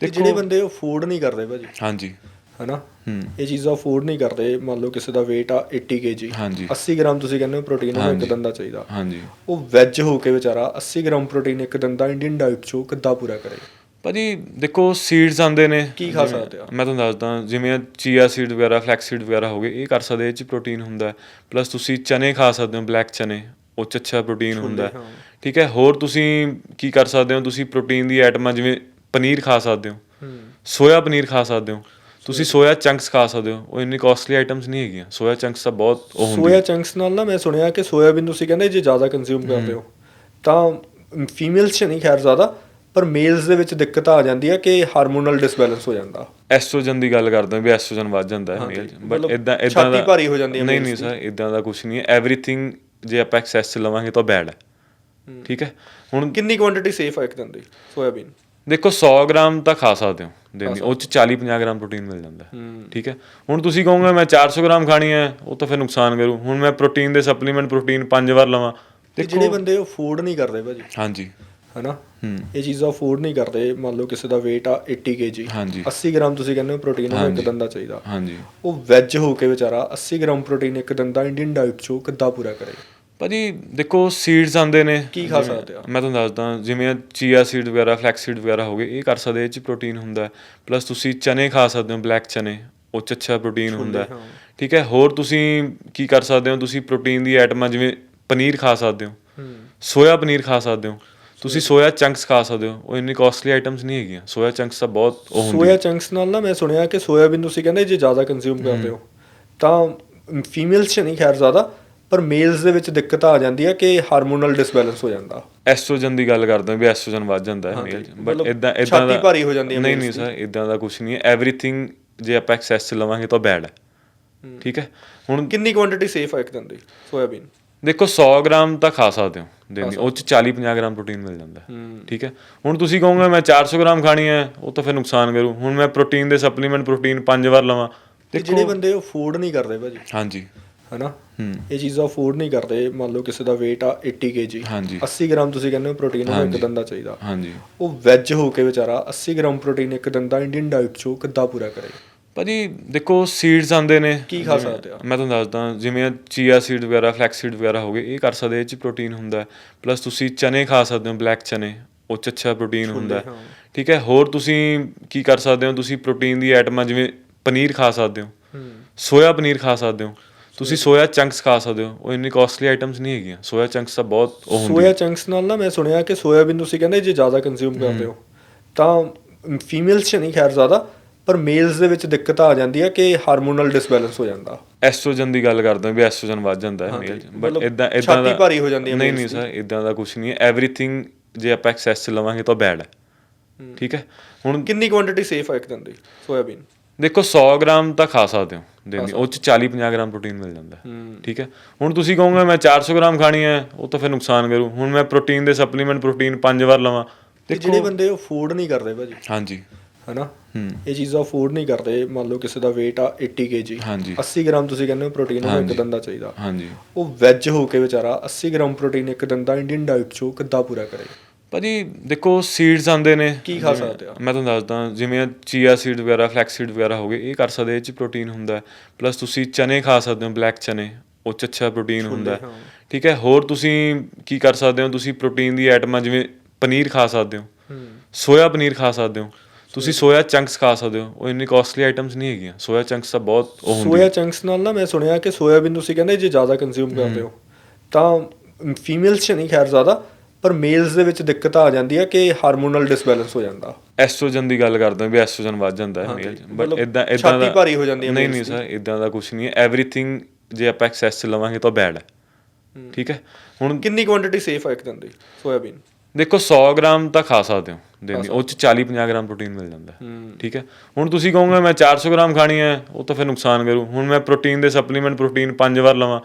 ਤੇ ਜਿਹੜੇ ਬੰਦੇ ਅਫੋਰਡ ਨਹੀਂ ਕਰਦੇ ਭਾਜੀ। ਹਾਂਜੀ। ਹਨਾ? ਹੂੰ। ਇਹ ਚੀਜ਼ਾਂ ਅਫੋਰਡ ਨਹੀਂ ਕਰਦੇ। ਮੰਨ ਲਓ ਕਿਸੇ ਦਾ weight ਆ 80 kg ਹਾਂਜੀ। 80 ਗ੍ਰਾਮ ਤੁਸੀਂ ਕਹਿੰਦੇ ਹੋ ਪ੍ਰੋਟੀਨ ਇੱਕ। ਦਿਨ ਦਾ ਚਾਹੀਦਾ। ਹਾਂਜੀ। ਉਹ ਵੈਜ ਹੋ ਕੇ ਵਿਚਾਰਾ 80 ਗ੍ਰਾਮ ਪ੍ਰੋਟੀਨ ਇੱਕ ਦਿਨ ਦਾ ਇੰਡੀਅਨ ਡਾਈਟ ਚੋਂ ਕਿੱਦਾਂ ਪੂਰਾ ਕਰੇ? ਭਾਜੀ ਦੇਖੋ ਸੀਡਸ ਆਉਂਦੇ ਨੇ। ਕੀ ਖਾ ਸਕਦੇ ਆ? ਮੈਂ ਤੁਹਾਨੂੰ ਦੱਸਦਾ ਜਿਵੇਂ ਚੀਆ ਸੀਡ ਵਗੈਰਾ ਫਲੈਕਸ ਸੀਡ ਵਗੈਰਾ ਹੋ ਗਏ ਇਹ ਕਰ ਸਕਦੇ ਇਹ ਚ ਪ੍ਰੋਟੀਨ ਹੁੰਦਾ। ਪਲੱਸ ਤੁਸੀਂ ਚਨੇ ਖਾ ਸਕਦੇ ਹੋ ਬਲੈਕ ਚਨੇ ਉਹ ਚ ਅੱਛਾ ਪ੍ਰੋਟੀਨ ਹੁੰਦਾ। ਠੀਕ ਹੈ ਹੋਰ ਤੁਸੀਂ ਕੀ ਕਰ ਸਕਦੇ ਹੋ? ਤੁਸੀਂ ਪ੍ਰੋਟੀਨ ਦੀ ਆਈਟਮਾਂ ਜਿਵੇਂ ਪਨੀਰ ਖਾ ਸਕਦੇ ਹੋ। ਸੋਇਆ ਪਨੀਰ ਖਾ ਸਕਦੇ ਹੋ। ਤੁਸੀਂ ਸੋਇਆ ਚੰਕਸ ਖਾ ਸਕਦੇ ਹੋ। ਉਹ ਇੰਨੀ ਕਾਸਟਲੀ ਆਈਟਮਸ ਨਹੀਂ ਹੈਗੀਆਂ। ਸੋਇਆ ਚੰਕਸ ਤਾਂ ਬਹੁਤ ਉਹ ਹੁੰਦੀ ਸੋਇਆ ਚੰਕਸ ਨਾਲ ਨਾ ਮੈਂ ਸੁਣਿਆ ਕਿ ਸੋਇਆਬੀਨ ਤੁਸੀਂ ਕਹਿੰਦੇ ਜੇ ਜ਼ਿਆਦਾ ਕੰਜ਼ਿਊਮ ਕਰਦੇ ਹੋ ਤਾਂ ਫੀਮੇਲਸ 'ਚ ਨਹੀਂ ਖੈਰ ਜ਼ਿਆਦਾ ਪਰ ਮੇਲਸ ਦੇ ਵਿੱਚ ਦਿੱਕਤ ਆ ਜਾਂਦੀ ਹੈ ਕਿ ਹਾਰਮੋਨਲ ਡਿਸਬੈਲੈਂਸ ਹੋ ਜਾਂਦਾ। ਐਸਟ੍ਰੋਜਨ ਦੀ ਗੱਲ ਕਰਦੇ ਹਾਂ ਵੀ ਐਸਟ੍ਰੋਜਨ ਵੱਧ ਜਾਂਦਾ ਹੈ ਮੇਲ ਬਟ ਇਦਾਂ ਇਦਾਂ ਛਾਤੀ ਭਾਰੀ ਹੋ ਜਾਂਦੀ ਹੈ ਨਹੀਂ ਨਹੀਂ ਦੀ। ਸਰ ਇਦਾਂ ਦਾ ਕੁਝ ਨਹੀਂ ਹੈ। ਐਵਰੀਥਿੰਗ ਜੇ ਆਪਾਂ ਐਕਸੈਸ ਚ ਲਵਾਂਗੇ ਤਾਂ ਬੈਡ ਹੈ। ਠੀਕ ਹੈ? ਹੁਣ ਕਿੰਨੀ ਕੁਆਂਟੀਟੀ ਸੇਫ ਹੈ ਇੱਕ ਦਿਨ ਦੀ ਸੋਇਆਬੀਨ ਦੇਖੋ 100 ਗ੍ਰਾਮ ਤਾਂ ਖਾ ਸਕਦੇ ਹੋ ਦਿਨ ਦੀ ਉਹ ਚ 40 50 ਗ੍ਰਾਮ ਪ੍ਰੋਟੀਨ ਮਿਲ ਜਾਂਦਾ ਠੀਕ ਹੈ? ਹੁਣ ਤੁਸੀਂ ਕਹੋਗੇ ਮੈਂ 400 ਗ੍ਰਾਮ ਖਾਣੀ ਹੈ ਉਹ ਤਾਂ ਫਿਰ ਨੁਕਸਾਨ ਕਰੂ। ਹੁਣ ਮੈਂ ਪ੍ਰੋਟੀਨ ਦੇ ਸਪਲੀਮੈਂਟ ਪ੍ਰੋਟੀਨ ਪੰਜ ਵਾਰ ਲਵਾਂ। ਤੇ ਜਿਹੜੇ ਬੰਦੇ ਅਫੋਰਡ ਨਹੀਂ ਕਰਦੇ ਭਾਜੀ। ਹਾਂਜੀ। ਹਨਾ? ਇਹ ਚੀਜ਼ਾਂ ਅਫੋਰਡ ਨਹੀਂ ਕਰਦੇ। ਮੰਨ ਲਓ ਕਿਸੇ ਦਾ weight ਆ 80 kg ਹਾਂਜੀ। 80 ਗ੍ਰਾਮ ਤੁਸੀਂ ਕਹਿੰਦੇ ਹੋ ਪ੍ਰੋਟੀਨ ਉਹਨੂੰ ਇੱਕ। ਦਿਨ ਦਾ ਚਾਹੀਦਾ। ਹਾਂਜੀ। ਉਹ ਵੈਜ ਹੋ ਕੇ ਵਿਚਾਰਾ 80 ਗ੍ਰਾਮ ਪ੍ਰੋਟੀਨ ਇੱਕ ਦਿਨ ਦਾ ਇੰਡੀਅਨ ਡਾਈਟ ਚੋਂ ਕਿੱਦਾਂ ਪੂਰਾ ਕਰੇ? ਭਾਜੀ ਦੇਖੋ ਸੀਡਸ ਆਉਂਦੇ ਨੇ। ਕੀ ਖਾ ਸਕਦੇ ਆ? ਮੈਂ ਤੁਹਾਨੂੰ ਦੱਸਦਾ ਜਿਵੇਂ ਚੀਆ ਸੀਡ ਵਗੈਰਾ ਫਲੈਕਸ ਸੀਡ ਵਗੈਰਾ ਹੋ ਗਏ ਇਹ ਕਰ ਸਕਦੇ ਇਹ ਚ ਪ੍ਰੋਟੀਨ ਹੁੰਦਾ ਪਲੱਸ ਤੁਸੀਂ ਚਨੇ ਖਾ ਸਕਦੇ ਹੋ ਬਲੈਕ ਚਨੇ ਉਹ ਚ ਅੱਛਾ ਪ੍ਰੋਟੀਨ ਹੁੰਦਾ। ਠੀਕ ਹੈ ਹੋਰ ਤੁਸੀਂ ਕੀ ਕਰ ਸਕਦੇ ਹੋ ਤੁਸੀਂ ਪ੍ਰੋਟੀਨ ਦੀ ਆਈਟਮਾਂ ਜਿਵੇਂ ਪਨੀਰ ਖਾ ਸਕਦੇ ਹੋ ਹੂੰ। ਸੋਇਆ ਪਨੀਰ ਖਾ ਸਕਦੇ ਹੋ ਤੁਸੀਂ ਸੋਇਆ ਚੰਕਸ ਖਾ ਸਕਦੇ ਹੋ ਉਹ ਇੰਨੀ ਕਾਸਟਲੀ ਆਈਟਮਸ ਨਹੀਂ ਹੈਗੀਆਂ। ਸੋਇਆ ਚੰਕਸ ਤਾਂ ਬਹੁਤ ਉਹ ਹੁੰਦੀ ਸੋਇਆ ਚੰਕਸ ਨਾਲ ਨਾ ਮੈਂ ਸੁਣਿਆ ਕਿ ਸੋਇਆਬੀਨ ਤੁਸੀਂ ਕਹਿੰਦੇ ਜੇ ਜ਼ਿਆਦਾ ਕੰਜ਼ਿਊਮ ਕਰਦੇ ਹੋ। ਤਾਂ ਫੀਮੇਲਸ 'ਚ ਨਹੀਂ ਖੈਰ ਜ਼ਿਆਦਾ। ਪਰ ਮੇਲਸ ਦੇ ਵਿੱਚ ਦਿੱਕਤ ਆ ਜਾਂਦੀ ਹੈ ਕਿ ਹਾਰਮੋਨਲ ਡਿਸਬੈਲੈਂਸ ਹੋ ਜਾਂਦਾ। ਐਸਟ੍ਰੋਜਨ ਦੀ ਗੱਲ ਕਰਦੇ ਹਾਂ ਵੀ ਐਸਟ੍ਰੋਜਨ ਵੱਧ ਜਾਂਦਾ ਹੈ ਮੇਲ ਬਟ ਇਦਾਂ ਇਦਾਂ ਛਾਤੀ ਭਾਰੀ ਹੋ ਜਾਂਦੀ ਹੈ ਨਹੀਂ ਨਹੀਂ ਦੀ। ਸਰ ਇਦਾਂ ਦਾ ਕੁਝ ਨਹੀਂ ਹੈ। ਐਵਰੀਥਿੰਗ ਜੇ ਆਪਾਂ ਐਕਸੈਸ ਚ ਲਵਾਂਗੇ ਤਾਂ ਬੈਡ ਹੈ। ਠੀਕ ਹੈ? ਹੁਣ ਕਿੰਨੀ ਕੁਆਂਟੀਟੀ ਸੇਫ ਹੈ ਇੱਕ ਦਿਨ ਦੀ? ਸੋਇਆਬੀਨ ਦੇਖੋ 100 ਗ੍ਰਾਮ ਤਾਂ ਖਾ ਸਕਦੇ ਹੋ ਦਿਨ ਦੀ। ਉਹ ਚ 40 50 ਗ੍ਰਾਮ ਪ੍ਰੋਟੀਨ ਮਿਲ ਜਾਂਦਾ ਠੀਕ ਹੈ? ਹੁਣ ਤੁਸੀਂ ਕਹੋਗੇ ਮੈਂ 400 ਗ੍ਰਾਮ ਖਾਣੀ ਹੈ ਉਹ ਤਾਂ ਫਿਰ ਨੁਕਸਾਨ ਕਰੂ। ਹੁਣ ਮੈਂ ਪ੍ਰੋਟੀਨ ਦੇ ਸਪਲੀਮੈਂਟ ਪ੍ਰੋਟੀਨ ਪੰਜ ਵਾਰ ਲਵਾਂ। ਜਿਹੜੇ ਬੰਦੇ ਅਫੋਰਡ ਨਹੀਂ ਕਰਦੇ ਭਾਜੀ। ਹਾਂਜੀ। ਹਨਾ? ਇਹ ਚੀਜ਼ਾਂ ਅਫੋਰਡ ਨਹੀਂ ਕਰਦੇ। ਮੰਨ ਲਓ ਕਿਸੇ ਦਾ weight ਆ 80 kg ਹਾਂਜੀ। 80 ਗ੍ਰਾਮ ਤੁਸੀਂ ਕਹਿੰਦੇ ਹੋ ਪ੍ਰੋਟੀਨ ਇੱਕ। ਦਿਨ ਦਾ ਚਾਹੀਦਾ। ਹਾਂਜੀ। ਉਹ ਵੈਜ ਹੋ ਕੇ ਵਿਚਾਰਾ 80 ਗ੍ਰਾਮ ਪ੍ਰੋਟੀਨ ਇੱਕ ਦਿਨ ਦਾ ਇੰਡੀਅਨ ਡਾਈਟ ਚੋਂ ਕਿੱਦਾਂ ਪੂਰਾ ਕਰੇ? ਭਾਜੀ ਦੇਖੋ ਸੀਡਸ ਆਉਂਦੇ ਨੇ। ਕੀ ਖਾ ਸਕਦੇ ਆ? ਮੈਂ ਤੁਹਾਨੂੰ ਦੱਸਦਾ ਜਿਵੇਂ ਚੀਆ ਸੀਡ ਵਗੈਰਾ ਫਲੈਕਸ ਸੀਡ ਵਗੈਰਾ ਹੋ ਗਏ ਇਹ ਕਰ ਸਕਦੇ ਇਹ ਚ ਪ੍ਰੋਟੀਨ ਹੁੰਦਾ ਪਲੱਸ ਤੁਸੀਂ ਚਨੇ ਖਾ ਸਕਦੇ ਹੋ ਬਲੈਕ ਚਨੇ ਉਹ ਚ ਅੱਛਾ ਪ੍ਰੋਟੀਨ ਹੁੰਦਾ। ਠੀਕ ਹੈ ਹੋਰ ਤੁਸੀਂ ਕੀ ਕਰ ਸਕਦੇ ਹੋ ਤੁਸੀਂ ਪ੍ਰੋਟੀਨ ਦੀ ਆਈਟਮਾਂ ਜਿਵੇਂ ਪਨੀਰ ਖਾ ਸਕਦੇ ਹੂੰ। ਸੋਇਆ ਪਨੀਰ ਖਾ ਸਕਦੇ ਹੋ। ਤੁਸੀਂ ਸੋਇਆ ਚੰਕਸ ਖਾ ਸਕਦੇ ਹੋ। ਉਹ ਇੰਨੀ ਕਾਸਟਲੀ ਆਈਟਮਸ ਨਹੀਂ ਹੈਗੀਆਂ। ਸੋਇਆ ਚੰਕਸ ਤਾਂ ਬਹੁਤ ਉਹ ਹੁੰਦੀ ਸੋਇਆ ਚੰਕਸ ਨਾਲ ਨਾ ਮੈਂ ਸੁਣਿਆ ਕਿ ਸੋਇਆਬੀਨ ਤੁਸੀਂ ਕਹਿੰਦੇ ਜੇ ਜ਼ਿਆਦਾ ਕੰਜ਼ਿਊਮ ਕਰਦੇ ਹੋ ਤਾਂ ਫੀਮੇਲਸ 'ਚ ਨਹੀਂ ਖੈਰ ਜ਼ਿਆਦਾ ਪਰ ਮੇਲਸ ਦੇ ਵਿੱਚ ਦਿੱਕਤ ਆ ਜਾਂਦੀ ਹੈ ਕਿ ਹਾਰਮੋਨਲ ਡਿਸਬੈਲੈਂਸ ਹੋ ਜਾਂਦਾ। ਐਸਟ੍ਰੋਜਨ ਦੀ ਗੱਲ ਕਰਦੇ ਹਾਂ ਵੀ ਐਸਟ੍ਰੋਜਨ ਵੱਧ ਜਾਂਦਾ ਹੈ ਮੇਲ ਬਟ ਇਦਾਂ ਇਦਾਂ ਛਾਤੀ ਭਾਰੀ ਹੋ ਜਾਂਦੀ ਹੈ ਨਹੀਂ ਨਹੀਂ ਦੀ। ਸਰ ਇਦਾਂ ਦਾ ਕੁਝ ਨਹੀਂ ਹੈ। ਐਵਰੀਥਿੰਗ ਜੇ ਆਪਾਂ ਐਕਸੈਸ ਚ ਲਵਾਂਗੇ ਤਾਂ ਬੈਡ ਹੈ। ਠੀਕ ਹੈ? ਹੁਣ ਕਿੰਨੀ ਕੁਆਂਟੀਟੀ ਸੇਫ ਹੈ ਇੱਕ ਦਿਨ ਦੀ ਸੋਇਆਬੀਨ? ਦੇਖੋ 100 ਗ੍ਰਾਮ ਤਾਂ ਖਾ ਸਕਦੇ ਹੋ ਦਿਨ ਦੀ ਉਹ ਚ 40 50 ਗ੍ਰਾਮ ਪ੍ਰੋਟੀਨ ਮਿਲ ਜਾਂਦਾ। ਠੀਕ ਹੈ? ਹੁਣ ਤੁਸੀਂ ਕਹੋਗੇ ਮੈਂ 400 ਗ੍ਰਾਮ ਖਾਣੀ ਹੈ ਉਹ ਤਾਂ ਫਿਰ ਨੁਕਸਾਨ ਕਰੂ। ਹੁਣ ਮੈਂ ਪ੍ਰੋਟੀਨ ਦੇ ਸਪਲੀਮੈਂਟ ਪ੍ਰੋਟੀਨ ਪੰਜ ਵਾਰ ਲਵਾਂ। ਤੇ ਜਿਹੜੇ ਬੰਦੇ ਅਫੋਰਡ ਨਹੀਂ ਕਰਦੇ ਭਾਜੀ। ਹਾਂਜੀ। ਹਨਾ? ਇਹ ਚੀਜ਼ਾਂ ਅਫੋਰਡ ਨਹੀਂ ਕਰਦੇ। ਮੰਨ ਲਓ ਕਿਸੇ ਦਾ weight ਆ 80 kg ਹਾਂਜੀ। 80 ਗ੍ਰਾਮ ਤੁਸੀਂ ਕਹਿੰਦੇ ਹੋ ਪ੍ਰੋਟੀਨ ਉਹਨੂੰ ਇੱਕ। ਦਿਨ ਦਾ ਚਾਹੀਦਾ। ਹਾਂਜੀ। ਉਹ ਵੈਜ ਹੋ ਕੇ ਵਿਚਾਰਾ 80 ਗ੍ਰਾਮ ਪ੍ਰੋਟੀਨ ਇੱਕ ਦਿਨ ਦਾ ਇੰਡੀਅਨ ਡਾਈਟ ਚੋਂ ਕਿੱਦਾਂ ਪੂਰਾ ਕਰੇ? ਭਾਜੀ ਦੇਖੋ ਸੀਡਸ ਆਉਂਦੇ ਨੇ। ਕੀ ਖਾ ਸਕਦੇ ਆ? ਮੈਂ ਤੁਹਾਨੂੰ ਦੱਸਦਾ ਜਿਵੇਂ ਚੀਆ ਸੀਡ ਵਗੈਰਾ ਫਲੈਕਸ ਸੀਡ ਵਗੈਰਾ ਹੋ ਗਏ ਇਹ ਕਰ ਸਕਦੇ ਇਹ ਚ ਪ੍ਰੋਟੀਨ ਹੁੰਦਾ ਪਲੱਸ ਤੁਸੀਂ ਚਨੇ ਖਾ ਸਕਦੇ ਹੋ ਬਲੈਕ ਚਨੇ ਉਹ ਚ ਅੱਛਾ ਪ੍ਰੋਟੀਨ ਹੁੰਦਾ। ਠੀਕ ਹੈ ਹੋਰ ਤੁਸੀਂ ਕੀ ਕਰ ਸਕਦੇ ਹੋ ਤੁਸੀਂ ਪ੍ਰੋਟੀਨ ਦੀ ਆਈਟਮਾਂ ਜਿਵੇਂ ਪਨੀਰ ਖਾ ਸਕਦੇ ਹੋ ਹੂੰ। ਸੋਇਆ ਪਨੀਰ ਖਾ ਸਕਦੇ ਹੋ ਤੁਸੀਂ ਸੋਇਆ। ਚੰਕਸ ਖਾ ਸਕਦੇ ਹੋ ਉਹ ਇੰਨੀ ਕਾਸਟਲੀ ਆਈਟਮਸ ਨਹੀਂ ਹੈਗੀਆਂ। ਸੋਇਆ ਚੰਕਸ ਤਾਂ ਬਹੁਤ ਉਹ ਹੁੰਦੀ ਸੋਇਆ ਚੰਕਸ ਨਾਲ ਨਾ ਮੈਂ ਸੁਣਿਆ ਕਿ ਸੋਇਆਬੀਨ ਤੁਸੀਂ ਕਹਿੰਦੇ ਜੇ ਜ਼ਿਆਦਾ ਕੰਜ਼ਿਊਮ ਕਰਦੇ ਹੋ ਤਾਂ ਫੀਮੇਲਸ 'ਚ ਨਹੀਂ ਖੈਰ ਜ਼ਿਆਦਾ। ਪਰ ਮੇਲਸ ਦੇ ਵਿੱਚ ਦਿੱਕਤ ਆ ਜਾਂਦੀ ਹੈ ਕਿ ਹਾਰਮੋਨਲ ਡਿਸਬੈਲੈਂਸ ਹੋ ਜਾਂਦਾ। ਐਸਟ੍ਰੋਜਨ ਦੀ ਗੱਲ ਕਰਦੇ ਹਾਂ ਵੀ ਐਸਟ੍ਰੋਜਨ ਵੱਧ ਜਾਂਦਾ ਹੈ ਮੇਲ ਬਟ ਇਦਾਂ ਇਦਾਂ ਛਾਤੀ ਭਾਰੀ ਹੋ ਜਾਂਦੀ ਹੈ ਨਹੀਂ ਨਹੀਂ ਦੀ। ਸਰ ਇਦਾਂ ਦਾ ਕੁਝ ਨਹੀਂ ਹੈ। ਐਵਰੀਥਿੰਗ ਜੇ ਆਪਾਂ ਐਕਸੈਸ ਚ ਲਵਾਂਗੇ ਤਾਂ ਬੈਡ ਹੈ। ਠੀਕ ਹੈ? ਹੁਣ ਕਿੰਨੀ ਕੁਆਂਟੀਟੀ ਸੇਫ ਹੈ ਇੱਕ ਦਿਨ ਦੀ? ਸੋਇਆਬੀਨ। ਦੇਖੋ 100 ਗ੍ਰਾਮ ਤਾਂ ਖਾ ਸਕਦੇ ਹੋ ਦਿਨ ਦੀ। ਉਹ ਚ 40 50 ਗ੍ਰਾਮ ਪ੍ਰੋਟੀਨ ਮਿਲ ਜਾਂਦਾ ਠੀਕ ਹੈ? ਹੁਣ ਤੁਸੀਂ ਕਹੋਗੇ ਮੈਂ 400 ਗ੍ਰਾਮ ਖਾਣੀ ਹੈ ਉਹ ਤਾਂ ਫਿਰ ਨੁਕਸਾਨ ਕਰੂ। ਹੁਣ ਮੈਂ ਪ੍ਰੋਟੀਨ ਦੇ ਸਪਲੀਮੈਂਟ ਪ੍ਰੋਟੀਨ ਪੰਜ ਵਾਰ ਲਵਾਂ।